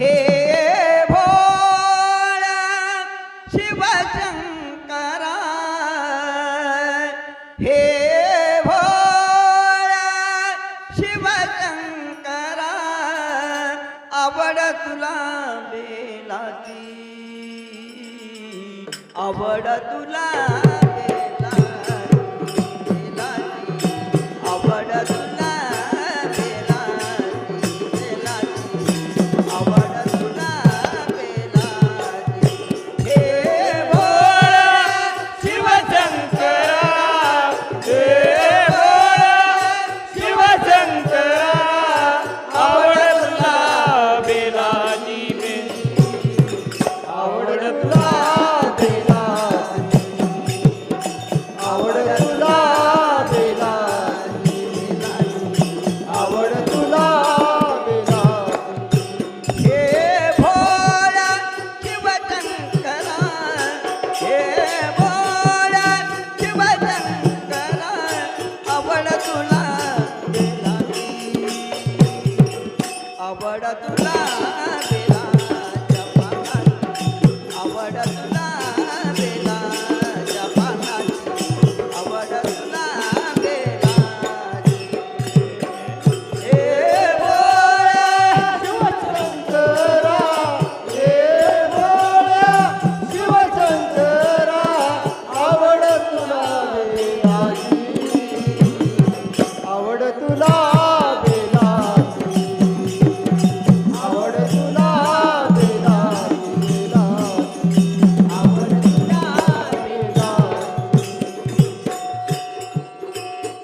हे भोळा शिवशंकरा हे भोळा शिवशंकरा आवड तुला बेलाची आवड तुला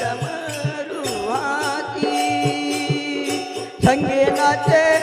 डमरुहाती संगे नाचे